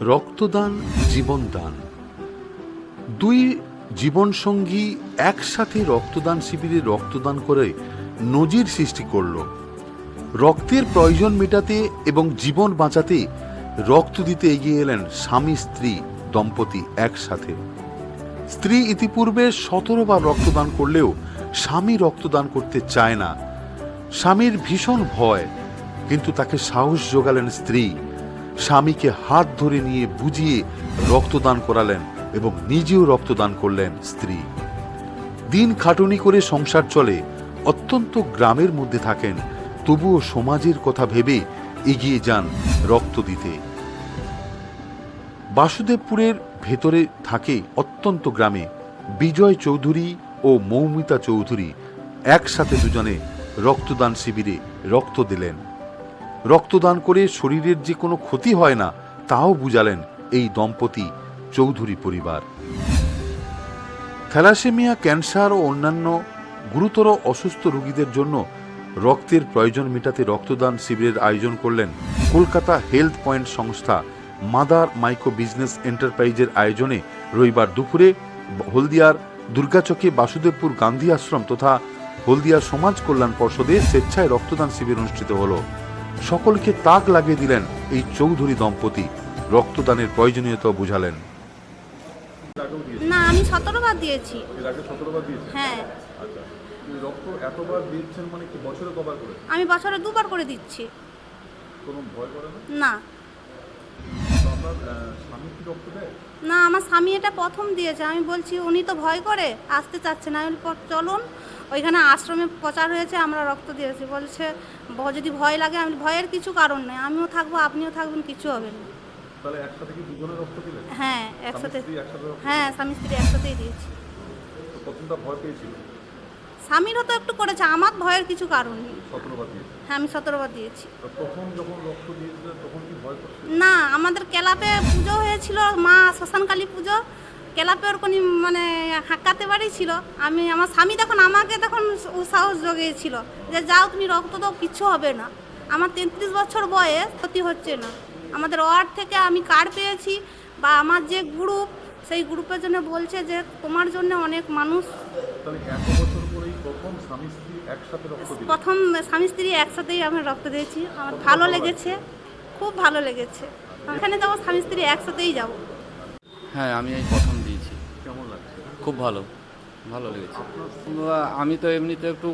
রক্তদান, জীবনদান। দুই জীবনসঙ্গী একসাথে রক্তদান শিবিরে রক্তদান করে নজির সৃষ্টি করল। রক্তের প্রয়োজন মেটাতে এবং জীবন বাঁচাতে রক্ত দিতে এগিয়ে এলেন স্বামী, স্ত্রী, দম্পতি একসাথে। স্ত্রী ইতিপূর্বে সতেরো বার রক্তদান করলেও স্বামী রক্তদান করতে চায় না। স্বামীর ভীষণ ভয়, কিন্তু তাকে সাহস যোগালেন স্ত্রী। স্বামীকে হাত ধরে নিয়ে বুঝিয়ে রক্তদান করালেন এবং নিজেও রক্তদান করলেন স্ত্রী। দিন খাটুনি করে সংসার চলে, অত্যন্ত গ্রামের মধ্যে থাকেন, তবুও সমাজের কথা ভেবে এগিয়ে যান রক্ত দিতে। বাসুদেবপুরের ভেতরে থাকে অত্যন্ত গ্রামে বিজয় চৌধুরী ও মৌমিতা চৌধুরী একসাথে দুজনে রক্তদান শিবিরে রক্ত দিলেন। রক্তদান করে শরীরের যে কোনো ক্ষতি হয় না, তাও বুঝালেন এই দম্পতি চৌধুরী পরিবার। থ্যালাসেমিয়া, ক্যান্সার ও অন্যান্য গুরুতর অসুস্থ রোগীদের জন্য রক্তের প্রয়োজন মেটাতে রক্তদান শিবিরের আয়োজন করলেন কলকাতা হেলথ পয়েন্ট সংস্থা মাদার মাইক্রো বিজনেস এন্টারপ্রাইজের আয়োজনে রবিবার দুপুরে হলদিয়ার দুর্গাচকে বাসুদেবপুর গান্ধী আশ্রম তথা হলদিয়া সমাজ কল্যাণ পর্ষদে স্বেচ্ছায় রক্তদান শিবির অনুষ্ঠিত হলো। সকলকে তাক লাগিয়ে দিলেন এই চৌধুরী দম্পতি। রক্তদানের প্রয়োজনীয়তা বুঝালেন। না আমি সতেরো বার দিয়েছি। এর আগে সতেরো বার দিয়েছে হ্যাঁ। আচ্ছা রক্ত এতবার দিচ্ছেন মানে কি বছরে কবার করে? আমি বছরে দুবার করে দিচ্ছি। কোনো ভয় করে না? না। তো আপনার আহ, স্বামী কি রক্ত দেয়? না আমার স্বামী এটা প্রথম দিয়েছে। আমি বলছি উনি তো ভয় করে আসতে চাচ্ছে না। আমি চলুন ওইখানে আশ্রমে প্রচার হয়েছে আমরা রক্ত দিয়েছি। বলছে "ভ- যদি ভয় লাগে আমি ভয়ের কিছু কারণ নেই আমিও থাকব আপনিও থাকবেন কিছু হবে না। হ্যাঁ একসাথে। হ্যাঁ স্বামী স্ত্রী একসাথেই দিয়েছি। স্বামীরও তো একটু করেছে আমার ভয়ের কিছু কারণ নেই। হ্যাঁ আমি সতেরো দিয়েছি। না আমাদের ক্লাবে পুজো হয়েছিল মা শ্মশানকালী পুজো ক্লাবে ওরকম মানে হাঁকাতে বাড়ি ছিল। আমি আমার স্বামী তখন আমাকে তখন উৎসাহস জগিয়েছিল যে যাও তুমি রক্ত দাও কিছু হবে না। আমার তেত্রিশ বছর বয়স ক্ষতি হচ্ছে না। আমাদের ওয়ার্ড থেকে আমি কার্ড পেয়েছি বা আমার যে গ্রুপ সেই গ্রুপের জন্য বলছে যে তোমার জন্য অনেক মানুষ তাহলে এত বছর পরেই প্রথম স্বামী স্ত্রী একসাথেই আমি রক্ত দিয়েছি। আমার ভালো লেগেছে খুব ভালো লেগেছে। এখানে যাব স্বামী স্ত্রী একসাথেই যাব। হ্যাঁ আমি এই প্রথম কেমন লাগছে? খুব ভালো ভালো লেগেছে। আমি তো এমনিতে একটু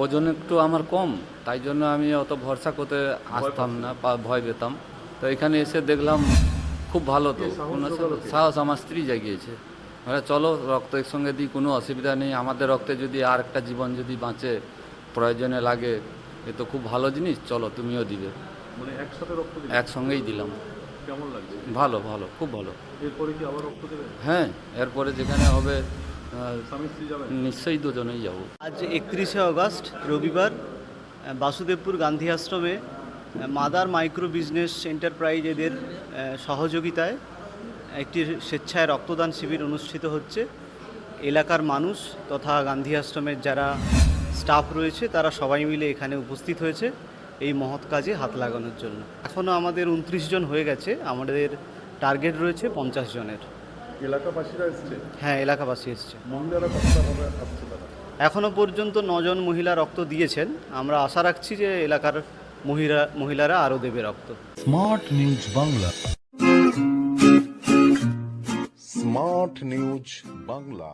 ওজন একটু আমার কম তাই জন্য আমি অত ভরসা করতে আসতাম না বা ভয় পেতাম। তো এখানে এসে দেখলাম খুব ভালো তো। সাহস আমার স্ত্রী জাগিয়েছে। চলো রক্ত একসঙ্গে দিই কোনো অসুবিধা নেই। আমাদের রক্তে যদি আর একটা জীবন যদি বাঁচে প্রয়োজনে লাগে এ তো খুব ভালো জিনিস চলো তুমিও দিবে। মানে একসাথে রক্ত একসঙ্গেই দিলাম। কেমন লাগছে? ভালো ভালো খুব ভালো। এরপরে কি আবার রক্ত দেবেন? হ্যাঁ এরপরে যেখানে হবে আহ, স্বামী স্ত্রী যাবেন? নিশ্চয়ই দুজনেই যাব। আজ একত্রিশে আগস্ট রবিবার বাসুদেবপুর গান্ধী আশ্রমে মাদার মাইক্রো বিজনেস এন্টারপ্রাইজ এদের সহযোগিতায় একটি স্বেচ্ছায় রক্তদান শিবির অনুষ্ঠিত হচ্ছে। এলাকার মানুষ তথা গান্ধী আশ্রমের যারা স্টাফ রয়েছে তারা সবাই মিলে এখানে উপস্থিত হয়েছে। এই মহৎ কাজে হাত লাগানোর জন্য। এখনও আমাদের উনত্রিশ জন হয়ে গেছে আমাদের টার্গেট রয়েছে পঞ্চাশ জনের। এলাকাবাসীরা এসছে? হ্যাঁ এলাকাবাসী এসছে। মহিলারা এখনও পর্যন্ত নজন মহিলা রক্ত দিয়েছেন। আমরা আশা রাখছি যে এলাকার মহিলা মহিলারা আরও দেবে রক্ত। Smart news Bangla. Smart news Bangla.